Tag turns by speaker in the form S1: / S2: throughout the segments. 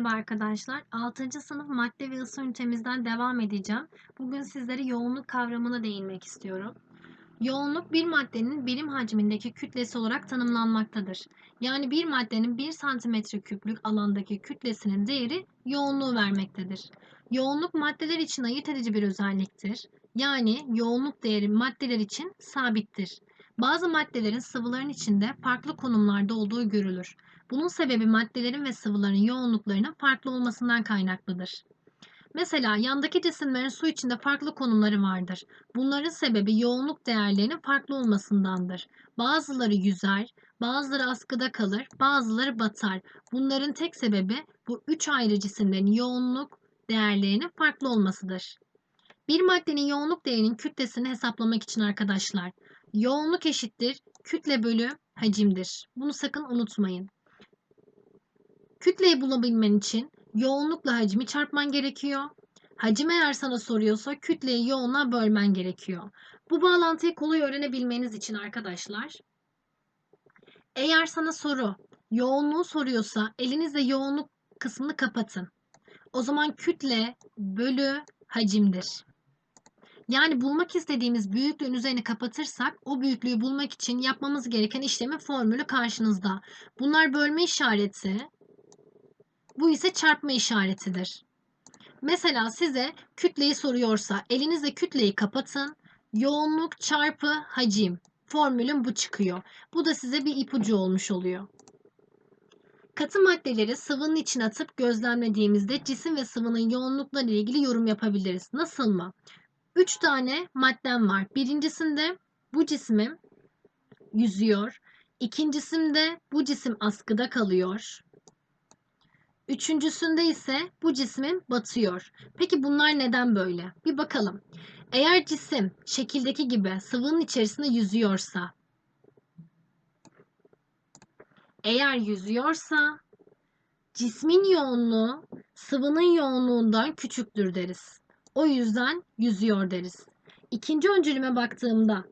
S1: Merhaba arkadaşlar. 6. sınıf madde ve ısı ünitemizden devam edeceğim. Bugün sizlere yoğunluk kavramına değinmek istiyorum. Yoğunluk bir maddenin birim hacmindeki kütlesi olarak tanımlanmaktadır. Yani bir maddenin 1 cm küplük alandaki kütlesinin değeri yoğunluğu vermektedir. Yoğunluk maddeler için ayırt edici bir özelliktir. Yani yoğunluk değeri maddeler için sabittir. Bazı maddelerin sıvıların içinde farklı konumlarda olduğu görülür. Bunun sebebi maddelerin ve sıvıların yoğunluklarının farklı olmasından kaynaklıdır. Mesela yandaki cisimlerin su içinde farklı konumları vardır. Bunların sebebi yoğunluk değerlerinin farklı olmasındandır. Bazıları yüzer, bazıları askıda kalır, bazıları batar. Bunların tek sebebi bu üç ayrı cisimlerin yoğunluk değerlerinin farklı olmasıdır. Bir maddenin yoğunluk değerinin kütlesini hesaplamak için arkadaşlar, yoğunluk eşittir kütle bölü hacimdir. Bunu sakın unutmayın. Kütleyi bulabilmen için yoğunlukla hacmi çarpman gerekiyor. Hacim eğer sana soruyorsa kütleyi yoğunluğa bölmen gerekiyor. Bu bağlantıyı kolay öğrenebilmeniz için arkadaşlar eğer sana soru yoğunluğu soruyorsa elinizle yoğunluk kısmını kapatın. O zaman kütle bölü hacimdir. Yani bulmak istediğimiz büyüklüğün üzerini kapatırsak o büyüklüğü bulmak için yapmamız gereken işlemin formülü karşınızda. Bunlar bölme işareti, bu ise çarpma işaretidir. Mesela size kütleyi soruyorsa elinizle kütleyi kapatın. Yoğunluk çarpı hacim. Formülün bu çıkıyor. Bu da size bir ipucu olmuş oluyor. Katı maddeleri sıvının içine atıp gözlemlediğimizde cisim ve sıvının yoğunlukları ile ilgili yorum yapabiliriz. Nasıl mı? 3 tane maddem var. Birincisinde bu cismim yüzüyor. İkincisinde bu cisim askıda kalıyor. Üçüncüsünde ise bu cismin batıyor. Peki bunlar neden böyle? Bir bakalım. Eğer cisim şekildeki gibi sıvının içerisinde yüzüyorsa, eğer yüzüyorsa cismin yoğunluğu sıvının yoğunluğundan küçüktür deriz. O yüzden yüzüyor deriz. İkinci öncülüme baktığımda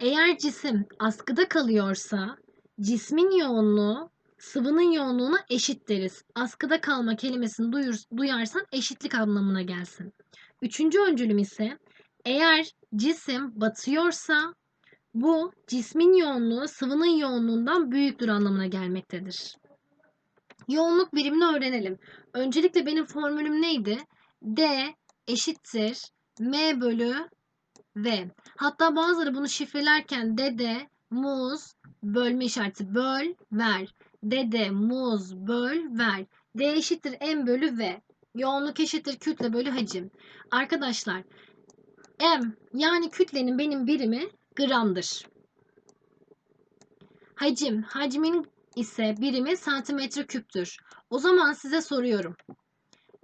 S1: eğer cisim askıda kalıyorsa cismin yoğunluğu sıvının yoğunluğuna eşit deriz. Askıda kalma kelimesini duyur, duyarsan eşitlik anlamına gelsin. Üçüncü öncülüm ise eğer cisim batıyorsa bu cismin yoğunluğu sıvının yoğunluğundan büyüktür anlamına gelmektedir. Yoğunluk birimini öğrenelim. Öncelikle benim formülüm neydi? D eşittir M bölü V. Hatta bazıları bunu şifrelerken dede, muz, bölme işareti böl, ver. Dede, muz, böl, ver. D eşittir M bölü V. Yoğunluk eşittir kütle bölü hacim. Arkadaşlar M yani kütlenin benim birimi gramdır. Hacim, hacmin ise birimi santimetre küptür. O zaman size soruyorum.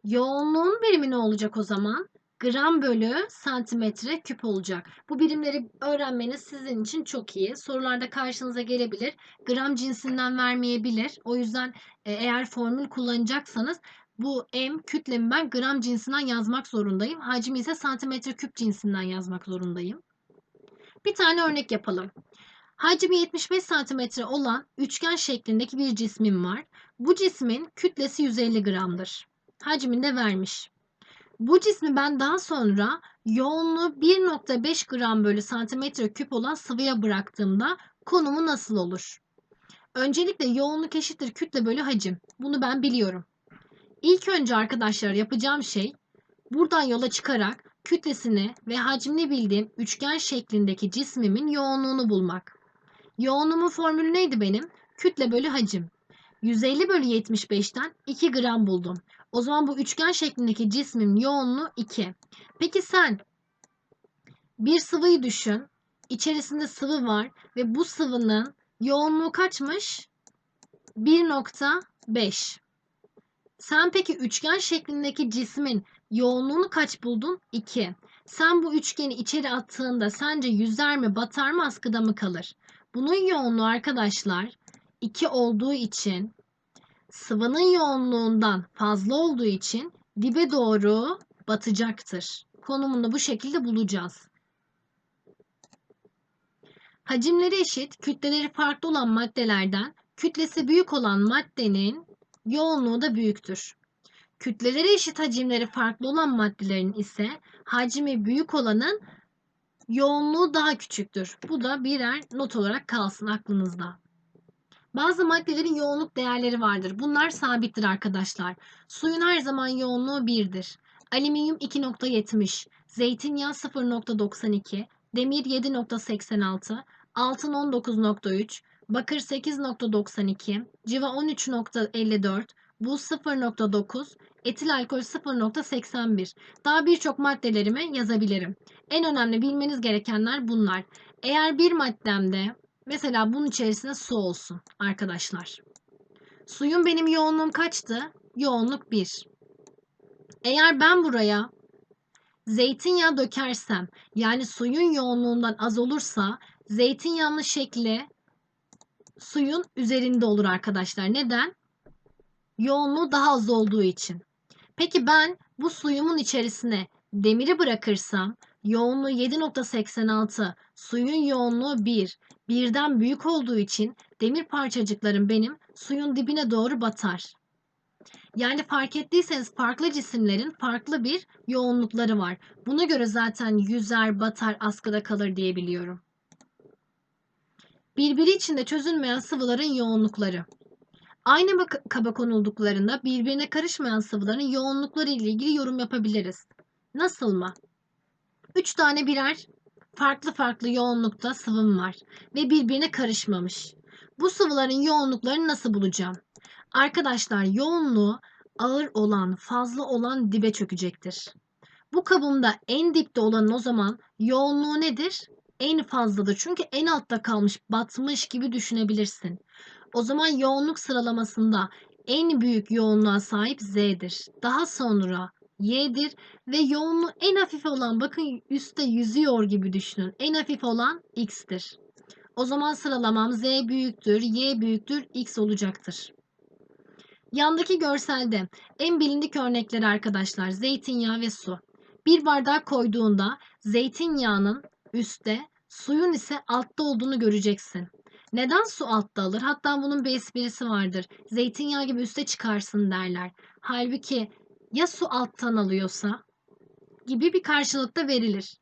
S1: Yoğunluğun birimi ne olacak o zaman? Gram bölü santimetre küp olacak. Bu birimleri öğrenmeniz sizin için çok iyi. Sorularda karşınıza gelebilir. Gram cinsinden vermeyebilir. O yüzden e, eğer formül kullanacaksanız bu m kütlemi ben gram cinsinden yazmak zorundayım. Hacmi ise santimetre küp cinsinden yazmak zorundayım. Bir tane örnek yapalım. Hacmi 75 santimetre olan üçgen şeklindeki bir cismim var. Bu cismin kütlesi 150 gramdır. Hacmini de vermiş. Bu cismi ben daha sonra yoğunluğu 1.5 gram bölü santimetre küp olan sıvıya bıraktığımda konumu nasıl olur? Öncelikle yoğunluk eşittir kütle bölü hacim. Bunu ben biliyorum. İlk önce arkadaşlar yapacağım şey buradan yola çıkarak kütlesini ve hacmini bildiğim üçgen şeklindeki cismimin yoğunluğunu bulmak. Yoğunluğumun formülü neydi benim? Kütle bölü hacim. 150 bölü 75'ten 2 gram buldum. O zaman bu üçgen şeklindeki cismin yoğunluğu 2. Peki sen bir sıvıyı düşün. İçerisinde sıvı var ve bu sıvının yoğunluğu kaçmış? 1.5. Sen peki üçgen şeklindeki cismin yoğunluğunu kaç buldun? 2. Sen bu üçgeni içeri attığında sence yüzer mi, batar mı, askıda mı kalır? Bunun yoğunluğu arkadaşlar 2 olduğu için sıvının yoğunluğundan fazla olduğu için dibe doğru batacaktır. Konumunu bu şekilde bulacağız. Hacimleri eşit, kütleleri farklı olan maddelerden kütlesi büyük olan maddenin yoğunluğu da büyüktür. Kütleleri eşit hacimleri farklı olan maddelerin ise hacmi büyük olanın yoğunluğu daha küçüktür. Bu da birer not olarak kalsın aklınızda. Bazı maddelerin yoğunluk değerleri vardır. Bunlar sabittir arkadaşlar. Suyun her zaman yoğunluğu 1'dir. Alüminyum 2.70, zeytinyağı 0.92, demir 7.86, altın 19.3, bakır 8.92, civa 13.54, buz 0.9, etil alkol 0.81. Daha birçok maddelerimi yazabilirim. En önemli bilmeniz gerekenler bunlar. Eğer bir maddemde mesela bunun içerisinde su olsun arkadaşlar. Suyun benim yoğunluğum kaçtı? Yoğunluk 1. Eğer ben buraya zeytinyağı dökersem yani suyun yoğunluğundan az olursa zeytinyağının şekli suyun üzerinde olur arkadaşlar. Neden? Yoğunluğu daha az olduğu için. Peki ben bu suyumun içerisine demiri bırakırsam yoğunluğu 7.86, suyun yoğunluğu 1, birden büyük olduğu için demir parçacıklarım benim suyun dibine doğru batar. Yani fark ettiyseniz farklı cisimlerin farklı bir yoğunlukları var. Buna göre zaten yüzer, batar, askıda kalır diyebiliyorum. Birbiri içinde çözülmeyen sıvıların yoğunlukları. Aynı kaba konulduklarında birbirine karışmayan sıvıların yoğunlukları ile ilgili yorum yapabiliriz. Nasıl mı? 3 tane birer farklı farklı yoğunlukta sıvım var ve birbirine karışmamış. Bu sıvıların yoğunluklarını nasıl bulacağım? Arkadaşlar yoğunluğu ağır olan, fazla olan dibe çökecektir. Bu kabımda en dipte olan o zaman yoğunluğu nedir? En fazladır. Çünkü en altta kalmış, batmış gibi düşünebilirsin. O zaman yoğunluk sıralamasında en büyük yoğunluğa sahip Z'dir. Daha sonra Y'dir ve yoğunluğu en hafif olan bakın üstte yüzüyor gibi düşünün. En hafif olan X'tir. O zaman sıralamam Z büyüktür, Y büyüktür, X olacaktır. Yandaki görselde en bilindik örnekleri arkadaşlar zeytinyağı ve su. Bir bardak koyduğunda zeytinyağının üstte, suyun ise altta olduğunu göreceksin. Neden su altta alır? Hatta bunun bir esprisi vardır. Zeytinyağı gibi üste çıkarsın derler. Halbuki ya su alttan alıyorsa gibi bir karşılıkta verilir.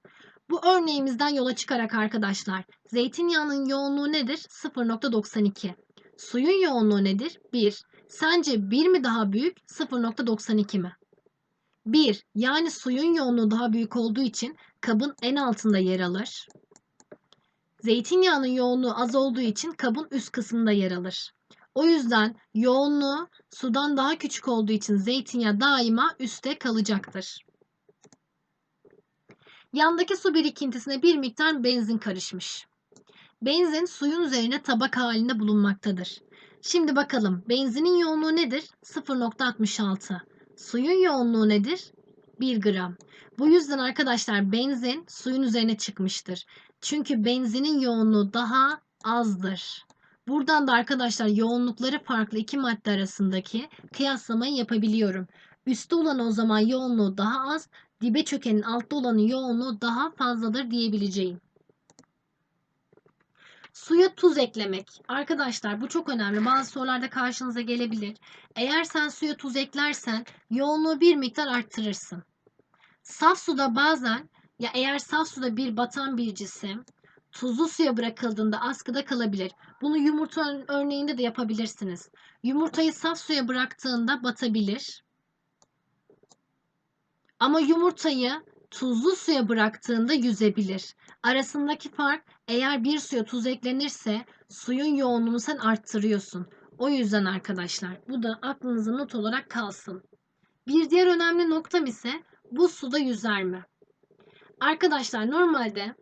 S1: Bu örneğimizden yola çıkarak arkadaşlar zeytinyağının yoğunluğu nedir? 0.92. Suyun yoğunluğu nedir? 1. Sence 1 mi daha büyük 0.92 mi? 1 yani suyun yoğunluğu daha büyük olduğu için kabın en altında yer alır. Zeytinyağının yoğunluğu az olduğu için kabın üst kısmında yer alır. O yüzden yoğunluğu sudan daha küçük olduğu için zeytinyağı daima üstte kalacaktır. Yandaki su birikintisine bir miktar benzin karışmış. Benzin suyun üzerine tabak halinde bulunmaktadır. Şimdi bakalım benzinin yoğunluğu nedir? 0.66. Suyun yoğunluğu nedir? 1 gram. Bu yüzden arkadaşlar benzin suyun üzerine çıkmıştır. Çünkü benzinin yoğunluğu daha azdır. Buradan da arkadaşlar yoğunlukları farklı iki madde arasındaki kıyaslamayı yapabiliyorum. Üstte olan o zaman yoğunluğu daha az, dibe çökenin altta olanın yoğunluğu daha fazladır diyebileceğim. Suya tuz eklemek. Arkadaşlar bu çok önemli. Bazı sorularda karşınıza gelebilir. Eğer sen suya tuz eklersen yoğunluğu bir miktar arttırırsın. Saf suda bazen ya eğer saf suda bir batan bir cisim tuzlu suya bırakıldığında askıda kalabilir. Bunu yumurta örneğinde de yapabilirsiniz. Yumurtayı saf suya bıraktığında batabilir. Ama yumurtayı tuzlu suya bıraktığında yüzebilir. Arasındaki fark eğer bir suya tuz eklenirse suyun yoğunluğunu sen arttırıyorsun. O yüzden arkadaşlar bu da aklınıza not olarak kalsın. Bir diğer önemli noktam ise bu suda yüzer mi? Arkadaşlar normalde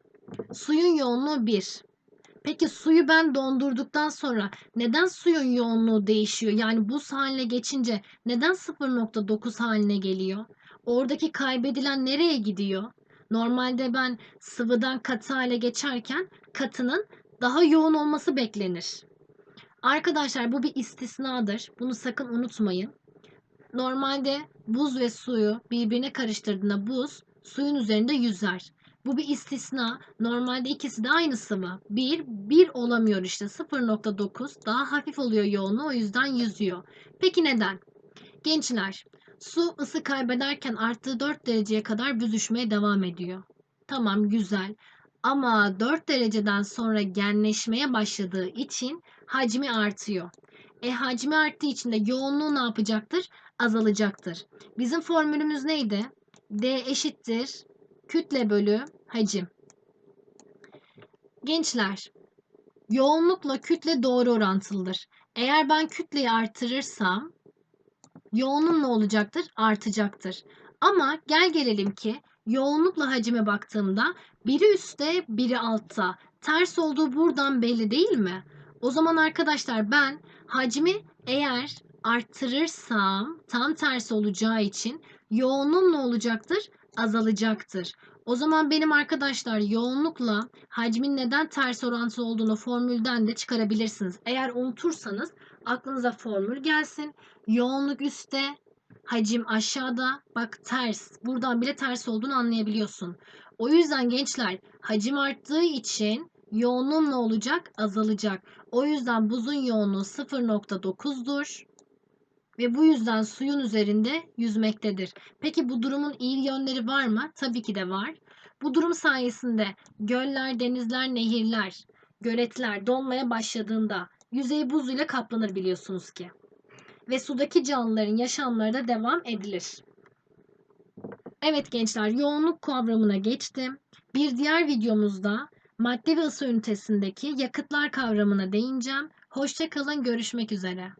S1: suyun yoğunluğu 1. Peki suyu ben dondurduktan sonra neden suyun yoğunluğu değişiyor? Yani buz haline geçince neden 0.9 haline geliyor? Oradaki kaybedilen nereye gidiyor? Normalde ben sıvıdan katı hale geçerken katının daha yoğun olması beklenir. Arkadaşlar bu bir istisnadır. Bunu sakın unutmayın. Normalde buz ve suyu birbirine karıştırdığında buz suyun üzerinde yüzer. Bu bir istisna. Normalde ikisi de aynı sıvı. 1, 1 olamıyor işte. 0.9 daha hafif oluyor yoğunluğu o yüzden yüzüyor. Peki neden? Gençler, Su ısı kaybederken arttığı 4 dereceye kadar büzüşmeye devam ediyor. Tamam güzel. Ama 4 dereceden sonra genleşmeye başladığı için hacmi artıyor. E hacmi arttığı için de yoğunluğu ne yapacaktır? Azalacaktır. Bizim formülümüz neydi? D eşittir kütle bölü hacim. Gençler, yoğunlukla kütle doğru orantılıdır. Eğer ben kütleyi artırırsam yoğunluğum ne olacaktır? Artacaktır. Ama gel gelelim ki yoğunlukla hacime baktığımda biri üstte biri altta. Ters olduğu buradan belli değil mi? O zaman arkadaşlar ben hacmi eğer arttırırsam tam tersi olacağı için yoğunluğum ne olacaktır? Azalacaktır. O zaman benim arkadaşlar yoğunlukla hacmin neden ters orantılı olduğunu formülden de çıkarabilirsiniz. Eğer unutursanız aklınıza formül gelsin. Yoğunluk üstte, hacim aşağıda. Bak ters. Buradan bile ters olduğunu anlayabiliyorsun. O yüzden gençler hacim arttığı için yoğunluğum ne olacak? Azalacak. O yüzden buzun yoğunluğu 0.9'dur. Ve bu yüzden suyun üzerinde yüzmektedir. Peki bu durumun iyi yönleri var mı? Tabii ki de var. Bu durum sayesinde göller, denizler, nehirler, göletler donmaya başladığında yüzey buz ile kaplanır biliyorsunuz ki. Ve sudaki canlıların yaşamları da devam edilir. Evet gençler yoğunluk kavramına geçtim. Bir diğer videomuzda madde ve ısı ünitesindeki yakıtlar kavramına değineceğim. Hoşçakalın görüşmek üzere.